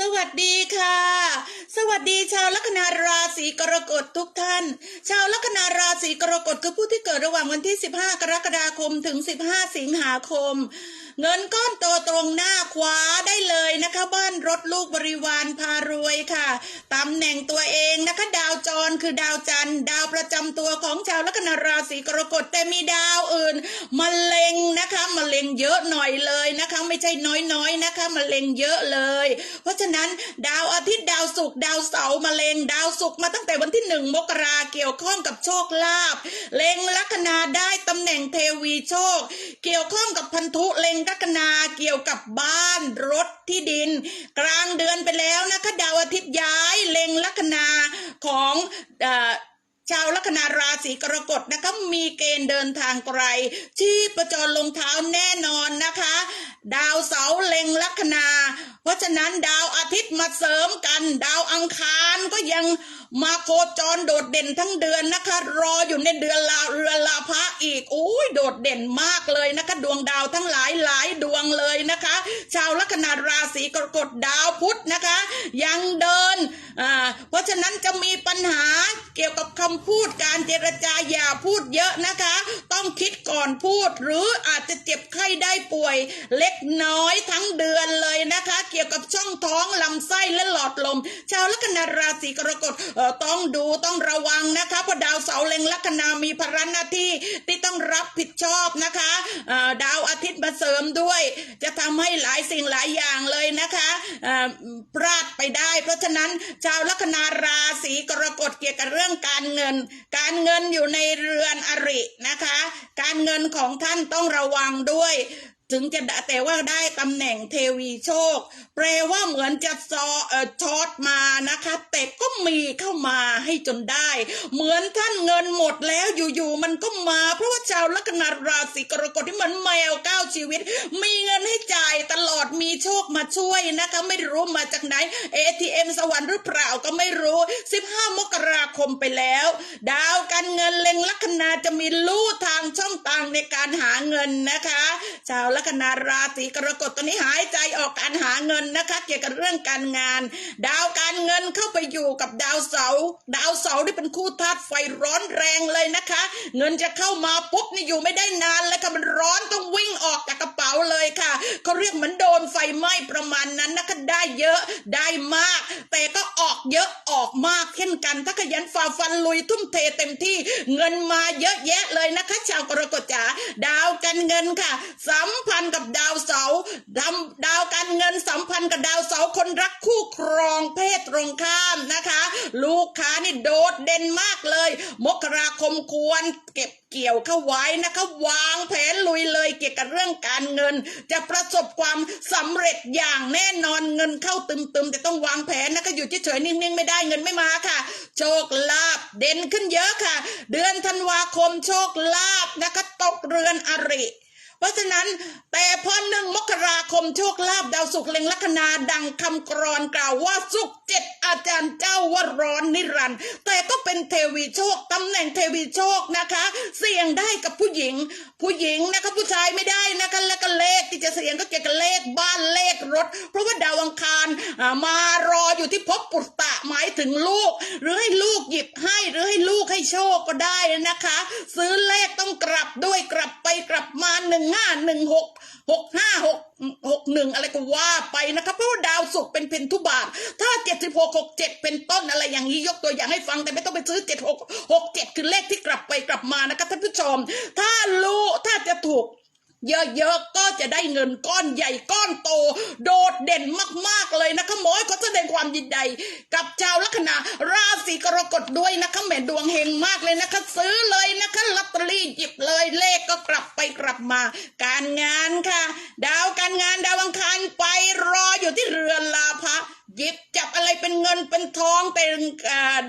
สวัสดีค่ะ สวัสดีชาวลัคนาราศีกรกฎทุกท่าน ชาวลัคนาราศีกรกฎคือผู้ที่เกิดระหว่างวันที่ 15 กรกฎาคมถึง 15 สิงหาคม เงินก้อนโตตรงหน้าคว้าได้เลยนะคะบ้านรถลูกบริวารพารวยค่ะตำแหน่งตัวเองนะคะ ดาวจรคือดาวจันทร์ดาวประจำตัวของชาวลัคนาราศีกรกฎแต่มีดาวอื่นมาเล็งนะคะมาเล็งเยอะหน่อยเลยนะคะ ไม่ใช่น้อยๆนะคะมาเล็งเยอะเลย เพราะฉะนั้นดาวอาทิตย์ดาวศุกร์ดาวเสาร์มาเล็งดาวศุกร์มาตั้งแต่วันที่หนึ่งมกราเกี่ยวข้องกับโชคลาภเล็งลัคนาได้ตำแหน่งเทวีโชค เกี่ยวข้องกับพันธุเล็งลัคนาเกี่ยวกับบ้านรถที่ดิน กลางเดือนไปแล้วนะคะดาวอาทิตย์ย้ายเล็งลัคนาของชาวลัคนาราศีกรกฎนะคะมีเกณฑ์เดินทางไกล ที่ประจรลงเท้าแน่นอนนะคะ ดาวเสาเล็งลัคนา เพราะฉะนั้นดาวอาทิตย์มาเสริมกัน ดาวอังคารก็ยัง มาโคจรโดดเด่นทั้งเดือนนะคะ รออยู่ในเดือนลาเรือนลาพระอีกอุ้ยโดดเด่นมากเลยนะคะ ดวงดาวทั้งหลายหลายดวงเลยนะคะ ชาวลัคนาราศีกรกฎดาวพุธนะคะ ยังเดินอ่าเพราะฉะนั้นจะมีปัญหาเกี่ยวกับคำพูดการเจรจาอย่าพูดเยอะนะคะ ต้องคิดก่อนพูด หรืออาจจะเจ็บไข้ได้ป่วย เล็กน้อยทั้งเดือนเลยนะคะ เกี่ยวกับช่องท้องลำไส้และหลอดลม ชาวลัคนาราศีกรกฎต้องดูต้องระวังนะคะเพราะดาวเสาร์เล็งลัคนามีภาระหน้าที่ที่ต้องรับผิดชอบนะคะดาวอาทิตย์มาเสริมด้วย จะทำให้หลายสิ่งหลายอย่างเลยนะคะพลาดไปได้ เพราะฉะนั้นชาวลัคนาราศีกรกฎเกี่ยวกับเรื่องการเงิน การเงินอยู่ในเรือนอรินะคะการเงินของท่านต้องระวังด้วย ถึงจะแต่ว่าได้ตำแหน่งเทวีโชค แปลว่าเหมือนจะซอเอ่อช็อตมานะคะแต่ก็มีเข้ามาให้จนได้ เหมือนท่านเงินหมดแล้วอยู่ๆมันก็มา เพราะว่าชาวลัคนาราศีกรกฎที่เหมือนแมวก้าวชีวิต มีเงินให้จ่ายตลอดมีโชคมาช่วยนะคะไม่รู้มาจากไหน ATM สวรรค์หรือเปล่าก็ไม่รู้ 15 มกราคมไปแล้ว ดาวการเงินเล็งลัคนาจะมีลู่ทางช่องทางในการหาเงินนะคะ ชาวลัคนาราศีกรกฎตอนนี้หายใจออกการหาเงินนะคะ เกี่ยวกับเรื่องการงาน ดาวการเงินเข้าไปอยู่กับดาวเสาร์ดาวเสาร์ที่เป็นคู่ธาตุไฟร้อนแรงเลยนะคะ เงินจะเข้ามาปุ๊บนี่อยู่ไม่ได้นานเลยค่ะมันร้อนต้องวิ่งออกจากกระเป๋าเลยค่ะเขาเรียกเหมือนโดนไฟไหม้ประมาณนั้นนะคะได้เยอะได้มาก แต่ก็ออกเยอะออกมากเช่นกัน ถ้าขยันฝ่าฟันลุยทุ่มเทเต็มที่เงินมาเยอะแยะเลยนะคะ ชาวกรกฎจ๋าดาวการเงินค่ะสัมพนธ์กับดาวเสาร์ดำดาวการเงินสัมพันธ์กับดาวเสาร์คนรักคู่ครองเพศตรงข้ามนะคะ ลูกค้านี่โดดเด่นมากเลย มกราคมควรเก็บเกี่ยวเข้าไว้นะคะวางแผนลุยเลยเกี่ยวกับเรื่องการเงิน จะประสบความสำเร็จอย่างแน่นอนเงินเข้าตึมๆ แต่ต้องวางแผนนะคะอยู่เฉยๆนิ่งๆไม่ได้เงินไม่มาค่ะ โชคลาภเด่นขึ้นเยอะค่ะ เดือนธันวาคมโชคลาภนะคะตกเรือนอริ เพราะฉะนั้นแต่พอหนึ่งมกราคมโชคลาภดาวสุกเล็งลัคนาดังคำกรอนกล่าวว่าสุขเจ็ด อาจารย์เจ้าว่าร้อนนิรันด์แต่ก็เป็นเทวีโชคตำแหน่งเทวีโชคนะคะ เสี่ยงได้กับผู้หญิง ผู้หญิงนะคะผู้ชายไม่ได้นะคะแล้วก็เลขที่จะเสี่ยงก็เกี่ยวกับเลขบ้านเลขรถ เพราะว่าดาวอังคารมารออยู่ที่ภพปุตตะหมายถึงลูก หรือให้ลูกหยิบให้หรือให้ลูกให้โชคก็ได้นะคะ ซื้อเลขต้องกลับด้วยกลับไปกลับมาหนึ่งห้าหนึ่งหกหกห้าหก หกหนึ่งอะไรก็ว่าไปนะคะเพราะว่าดาวศุกร์เป็นเพนทุบาท ถ้าเจ็ดสิบหกหกเจ็ดเป็นต้นอะไรอย่างนี้ยกตัวอย่างให้ฟังแต่ไม่ต้องไปซื้อเจ็ดหกหกเจ็ดคือเลขที่กลับไปกลับมานะคะท่านผู้ชม ถ้ารู้ถ้าจะถูก เยอะๆก็จะได้เงินก้อนใหญ่ก้อนโต โดดเด่นมากๆเลยนะคะหมอยก็แสดงความยินดีกับชาวลัคนาราศีกรกฎด้วยนะคะแหม่ดวงเฮงมากเลยนะคะ ซื้อเลยนะคะลอตเตอรี่หยิบเลยเลขก็กลับไปกลับมา การงานค่ะ ดาวการงานดาวอังคารไปรออยู่ที่เรือนลาภะ หยิบจับอะไรเป็นเงินเป็นทองแต่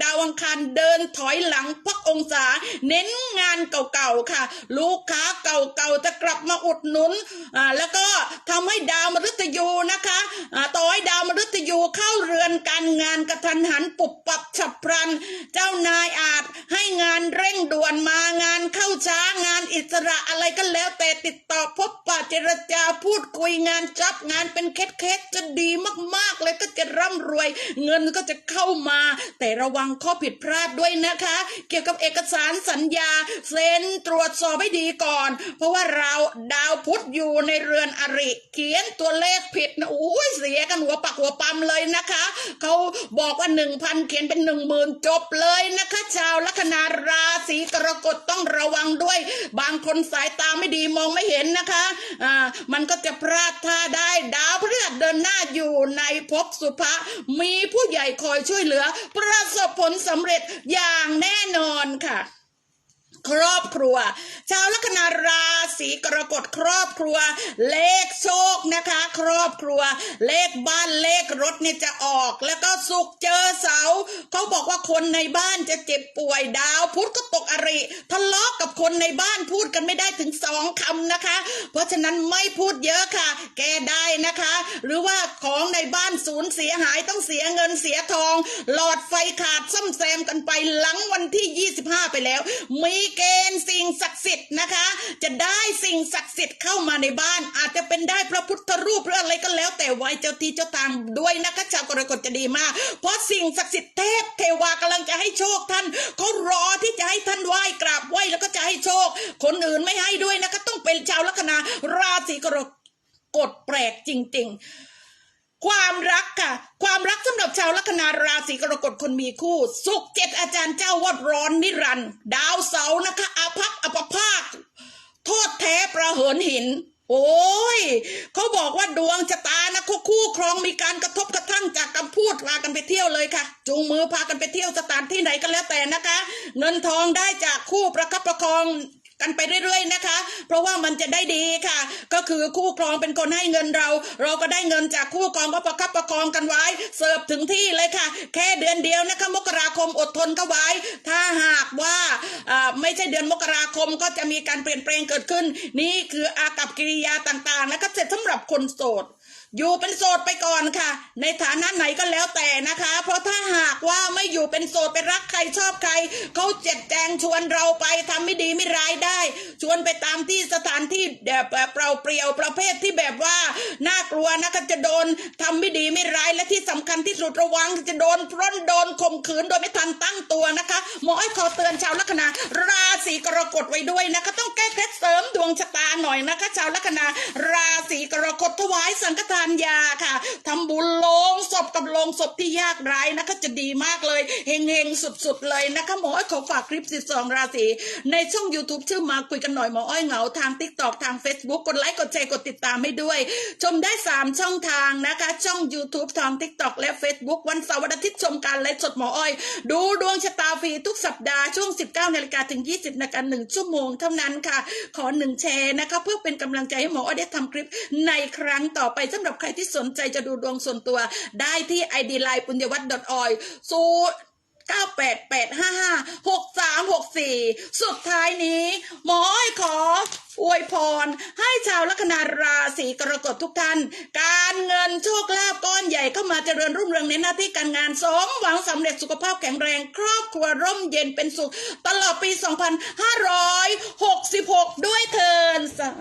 ดาวอังคารเดินถอยหลังพักองศา เน้นงานเก่าๆค่ะ ลูกค้าเก่าๆจะกลับมาอุดหนุนอ่าแล้วก็ทำให้ดาวมฤตยูนะคะอ่าต่อให้ดาวมฤตยูเข้าเรือนการงานกระทันหันปุบปับฉับพลัน เจ้านายอาจให้งานเร่งด่วนมางานเข้าช้างาน อิสระอะไรก็แล้ว แต่ติดต่อพบปะเจรจาพูดคุยงานจับงานเป็นเคสๆจะดีมากๆเลยก็จะร่ำรวย เงินก็จะเข้ามา แต่ระวังข้อผิดพลาดด้วยนะคะ เกี่ยวกับเอกสารสัญญาเซ็นตรวจสอบให้ดีก่อน เพราะว่าเราดาวพุธอยู่ในเรือนอริเขียนตัวเลขผิดนะอุ้ยเสียกันหัวปักหัวปั๊มเลยนะคะเขาบอกว่าหนึ่งพันเขียนเป็นหนึ่งหมื่นจบเลยนะคะ ชาวลัคนาราศีกรกฎต้องระวังด้วยบางคนสายตาไม่ดีมองไม่เห็นนะคะอ่ามันก็จะพลาดท่าได้ดาวพฤหัสเดินหน้าอยู่ในภพสุภะมีผู้ใหญ่คอยช่วยเหลือ ประสบผลสำเร็จอย่างแน่นอนค่ะครอบครัว ชาวลัคนาราศีกรกฎครอบครัว เลขโชค นะคะ ครอบครัว เลขบ้านเลขรถเนี่ยจะออก แล้วก็สุกเจอเสาเขาบอกว่าคนในบ้านจะเจ็บป่วยดาว พุธก็ตกอริทะเลาะกับคนในบ้านพูดกันไม่ได้ถึงสองคำนะคะ เพราะฉะนั้นไม่พูดเยอะค่ะ แกได้นะคะ หรือว่าของในบ้านสูญเสียหายต้องเสียเงินเสียทอง หลอดไฟขาดซ่อมแซมกันไปหลังวันที่ 25 ไปแล้ว มีเกณฑ์สิ่งศักดิ์สิทธิ์นะคะ จะได้สิ่งศักดิ์สิทธิ์เข้ามาในบ้านอาจจะเป็นได้พระพุทธรูปหรืออะไรก็แล้ว แต่ไว้เจ้าที่เจ้าทางด้วยนะคะชาวกรกฎจะดีมาก เพราะสิ่งศักดิ์สิทธิ์เทพเทวากำลังจะให้โชคท่านเขารอที่จะให้ท่านไหว้กราบไหว้แล้วก็จะให้โชค คนอื่นไม่ให้ด้วยนะคะต้องเป็นชาวลัคนาราศีกรกฎแปลกจริง ๆความรักค่ะ ความรักสำหรับชาวลัคนาราศีกรกฎคนมีคู่ สุขเจ็ดอาจารย์เจ้าวอดร้อนนิรันดร์ดาวเสาร์นะคะอาภัพอัปภาค โทษแท้ประเหินหิน โอ้ยเขาบอกว่าดวงชะตานะคู่คู่ครองมีการกระทบกระทั่งจากคำพูดพากันไปเที่ยวเลยค่ะ จูงมือพากันไปเที่ยวสถานที่ไหนก็แล้วแต่นะคะ เงินทองได้จากคู่ประคับประคอง กันไปเรื่อยๆนะคะ เพราะว่ามันจะได้ดีค่ะ ก็คือคู่ครองเป็นคนให้เงินเรา เราก็ได้เงินจากคู่ครองก็ประคับประคองกันไว้ เสิร์ฟถึงที่เลยค่ะ แค่เดือนเดียวนะคะมกราคมอดทนก็ไว้ ถ้าหากว่าไม่ใช่เดือนมกราคมก็จะมีการเปลี่ยนแปลงเกิดขึ้น นี่คืออากับกิริยาต่างๆ แล้วก็เสร็จสำหรับคนโสด อยู่เป็นโสดไปก่อนค่ะ ในฐานะไหนก็แล้วแต่นะคะ เพราะถ้าหากว่าไม่อยู่เป็นโสดไปรักใครชอบใครเขาเจ็ดแจงชวนเราไปทำไม่ดีไม่ร้ายได้ ชวนไปตามที่สถานที่แบบเปล่าเปลี่ยวประเภทที่แบบว่าน่ากลัวนะคะจะโดนทำไม่ดีไม่ร้ายและที่สำคัญที่สุดระวังจะโดนปล้นโดนข่มขืนโดยไม่ทันตั้งตัวนะคะหมออ้อยขอเตือนชาวลัคนาราศีกรกฎไว้ด้วยนะคะต้องแก้เคล็ดเสริมดว งชะตาหน่อยนะคะ ชาวลัคนาราศีกรกฎถวายสังฆทานยาค่ะทำบุญลงศพกับลงศพที่ยากไร้นะคะจะดีมากเลยเฮงเฮงสุดๆเลยนะคะหมออ้อยขอฝากคลิป 12 ราศีในช่อง YouTube ชื่อมาคุยกันหน่อยหมออ้อยเหงาทาง TikTok ทาง Facebook กดไลค์กดแชร์กดติดตามให้ด้วย ชมได้ 3 ช่องทางนะคะ ช่อง YouTube ทาง TikTok และ Facebook วันเสาร์วันอาทิตย์ชมการไลฟ์สดหมออ้อย ดูดวงชะตาฟรีทุกสัปดาห์ช่วง 19นาฬิกาถึง 20นาฬิกา1ชั่วโมงเท่านั้นค่ะ ขอหนึ่งแชร์นะคะ เพื่อเป็นกำลังใจให้หมออ้อได้ทำคลิปในครั้งต่อไปสำหรับใครที่สนใจจะดูดวงส่วนตัว ได้ที่ ID Line ปุญญวัฒน์ .oil สู 988556364สุดท้ายนี้หมออ้อยขออวยพรให้ชาวลัคนาราศีกรกฎทุกท่าน การเงินโชคลาภก้อนใหญ่เข้ามาเจริญรุ่งเรืองในหน้าที่การงานสมหวังสำเร็จสุขภาพแข็งแรง ครอบครัวร่มเย็นเป็นสุข ตลอดปี 2566 ด้วยเทินสา